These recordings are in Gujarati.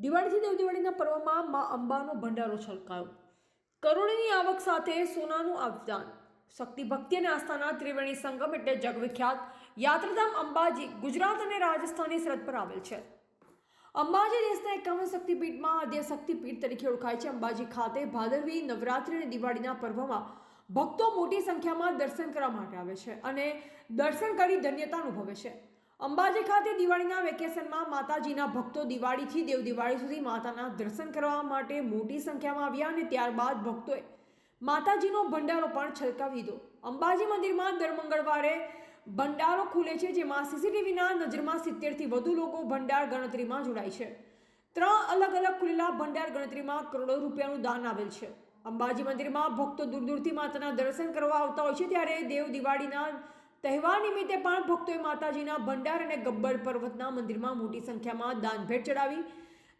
દિવાળીથી દેવ દિવાળીના પર્વમાં મા અંબાનો ભંડારો છલકાયો. કરોડની આવક સાથે સોનાનું અવદાન. શક્તિ ભક્તિ અને આસ્થાના ત્રિવેણી સંગમ એટલે જગવિખ્યાત યાત્રાધામ અંબાજી ગુજરાત અને રાજસ્થાનની સરહદ પર આવેલ છે. અંબાજી દેશના એકાવન શક્તિપીઠમાં આદ્ય શક્તિપીઠ તરીકે ઓળખાય છે. અંબાજી ખાતે ભાદરવી, નવરાત્રિ અને દિવાળીના પર્વમાં ભક્તો મોટી સંખ્યામાં દર્શન કરવા માટે આવે છે અને દર્શન કરી ધન્યતા અનુભવે છે. અંબાજી ખાતે દિવાળીના વેકેશનમાં માતાજીના ભક્તો દિવાળીથી દેવ દિવાળી સુધી માતાના દર્શન કરવા માટે મોટી સંખ્યામાં આવ્યા અને ત્યારબાદ ભક્તોએ માતાજીનો ભંડારો પણ છલકાવી દીધો. અંબાજી મંદિરમાં દર મંગળવારે ભંડારો ખુલે છે, જેમાં સીસીટીવીના નજરમાં સિત્તેરથી વધુ લોકો ભંડાર ગણતરીમાં જોડાય છે. ત્રણ અલગ અલગ ખુલેલા ભંડાર ગણતરીમાં કરોડો રૂપિયાનું દાન આવેલ છે. અંબાજી મંદિરમાં ભક્તો દૂર દૂરથી માતાના દર્શન કરવા આવતા હોય છે, ત્યારે દેવ દિવાળીના તહેવાર નિમિત્તે પણ ભક્તોએ માતાજીના ભંડાર અને ગબ્બર પર્વતના મંદિરમાં મોટી સંખ્યામાં દાનભેટ ચડાવી.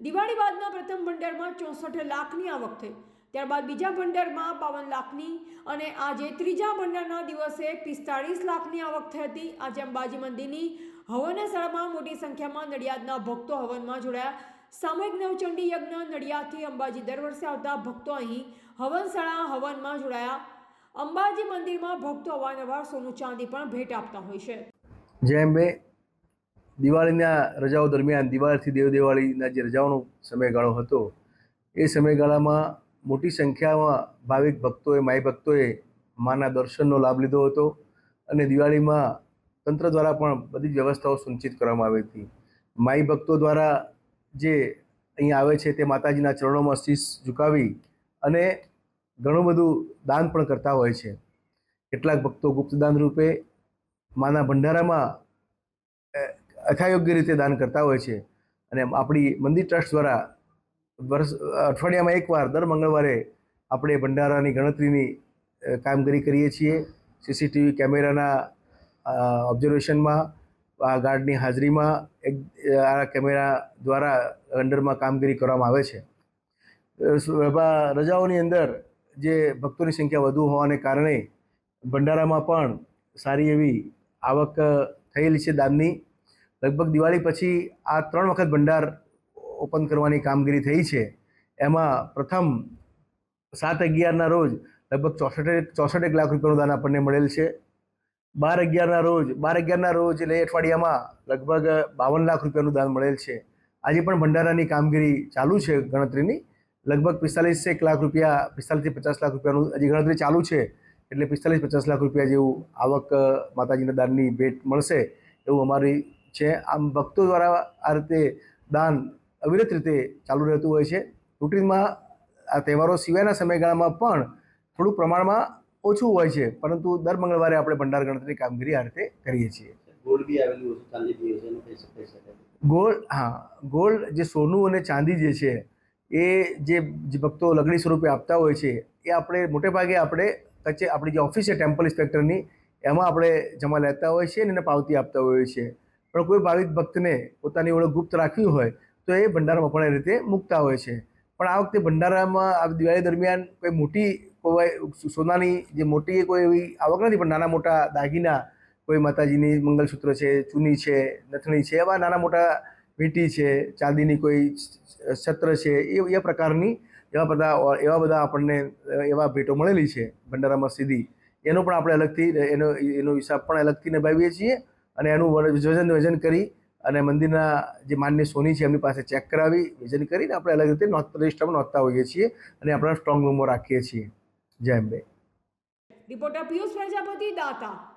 દિવાળી બાદના પ્રથમ ભંડારમાં ચોસઠ લાખની આવક થઈ. ત્યારબાદ બીજા ભંડારમાં બાવન લાખની અને આજે ત્રીજા ભંડારના દિવસે પિસ્તાળીસ લાખની આવક થઈ હતી. આજે અંબાજી મંદિરની હવન શાળામાં મોટી સંખ્યામાં નડિયાદના ભક્તો હવનમાં જોડાયા. સામૂહિક નવચંડી યજ્ઞ નડિયાદથી અંબાજી દર વર્ષે આવતા ભક્તો અહીં હવનશાળા હવનમાં જોડાયા. અંબાજી મંદિરમાં ભક્તો અવારનવાર સોનું ચાંદી પણ ભેટ આપતા હોય છે. જેમ બે દિવાળીના રજાઓ દરમિયાન દિવાળીથી દેવ દિવાળીના જે રજાઓનો સમયગાળો હતો, એ સમયગાળામાં મોટી સંખ્યામાં ભાવિક ભક્તોએ, માઈ ભક્તોએ માના દર્શનનો લાભ લીધો હતો અને દિવાળીમાં તંત્ર દ્વારા પણ બધી જ વ્યવસ્થાઓ સુનિશ્ચિત કરવામાં આવી હતી. માઈ ભક્તો દ્વારા જે અહીં આવે છે તે માતાજીના ચરણોમાં શીશ ઝુકાવી અને ઘણું બધું દાન પણ કરતા હોય છે. કેટલાક ભક્તો ગુપ્તદાન રૂપે માના ભંડારામાં અથાયોગ્ય રીતે દાન કરતા હોય છે. અને આપણી મંદિર ટ્રસ્ટ દ્વારા વર્ષ, અઠવાડિયામાં એકવાર દર મંગળવારે આપણે ભંડારાની ગણતરીની કામગીરી કરીએ છીએ. સીસીટીવી કેમેરાના ઓબ્ઝર્વેશનમાં, આ ગાર્ડની હાજરીમાં, એક આ કેમેરા દ્વારા અંડરમાં કામગીરી કરવામાં આવે છે. રજાઓની અંદર જે ભક્તોની સંખ્યા વધુ હોવાને કારણે ભંડારામાં પણ સારી એવી આવક થયેલી છે દાનની. લગભગ દિવાળી પછી આ ત્રણ વખત ભંડાર ઓપન કરવાની કામગીરી થઈ છે. એમાં પ્રથમ સાત અગિયારના રોજ લગભગ ચોસઠ એક લાખ રૂપિયાનું દાન આપણને મળેલ છે. બાર અગિયારના રોજ, બાર અગિયારના રોજ એટલે અઠવાડિયામાં લગભગ બાવન લાખ રૂપિયાનું દાન મળેલ છે. આજે પણ ભંડારાની કામગીરી ચાલુ છે ગણતરીની. લગભગ પિસ્તાલીસ એક લાખ રૂપિયા પિસ્તાલીસથી પચાસ લાખ રૂપિયાનું હજી ગણતરી ચાલુ છે એટલે પિસ્તાલીસ પચાસ લાખ રૂપિયા જેવું આવક માતાજીના દાનની ભેટ મળશે એવું અમારી છે. આમ ભક્તો દ્વારા આ રીતે દાન અવિરત રીતે ચાલુ રહેતું હોય છે. રૂટીનમાં આ તહેવારો સિવાયના સમયગાળામાં પણ થોડું પ્રમાણમાં ઓછું હોય છે પરંતુ દર મંગળવારે આપણે ભંડાર ગણતરી કામગીરી આ રીતે કરીએ છીએ. ગોલ્ડ બી આવેલું હા ગોલ્ડ જે સોનું અને ચાંદી જે છે એ જે ભક્તો લગણી સ્વરૂપે આપતા હોય છે, એ આપણે મોટે ભાગે આપણે કચ્છ આપણી જે ઓફિસ છે ટેમ્પલ ઇન્સ્પેક્ટરની એમાં આપણે જમા લેતા હોય છે અને એને પાવતી આપતા હોઈએ છીએ પણ કોઈ ભાવિક ભક્તને પોતાની ઓળખ ગુપ્ત રાખવી હોય, તો એ ભંડારામાં પણ એ રીતે મૂકતા હોય છે. પણ આ વખતે ભંડારામાં આ દિવાળી દરમિયાન કોઈ મોટી કોઈ સોનાની જે મોટી કોઈ એવી આવક નથી, પણ નાના મોટા દાગીના, કોઈ માતાજીની મંગલસૂત્ર છે, ચૂની છે, નથણી છે, એવા નાના મોટા વીંટી છે, ચાંદીની કોઈ છત્ર છે, એ એ પ્રકારની એવા બધા એવા બધા આપણને એવા ભેટો મળેલી છે, ભંડારામાં સીધી. એનો પણ આપણે અલગથી એનો એનો હિસાબ પણ અલગથી નિભાવીએ છીએ અને એનું વજન વજન કરી અને મંદિરના જે માન્ય સોની છે, એમની પાસે ચેક કરાવી, વજન કરીને આપણે અલગ રીતે નોંધ રજિસ્ટરમાં નોંધતા હોઈએ છીએ અને આપણા સ્ટ્રોંગ રૂમમાં રાખીએ છીએ. જય અંબે. રિપોર્ટર પિયુષ પ્રજાપતિ, દાતા.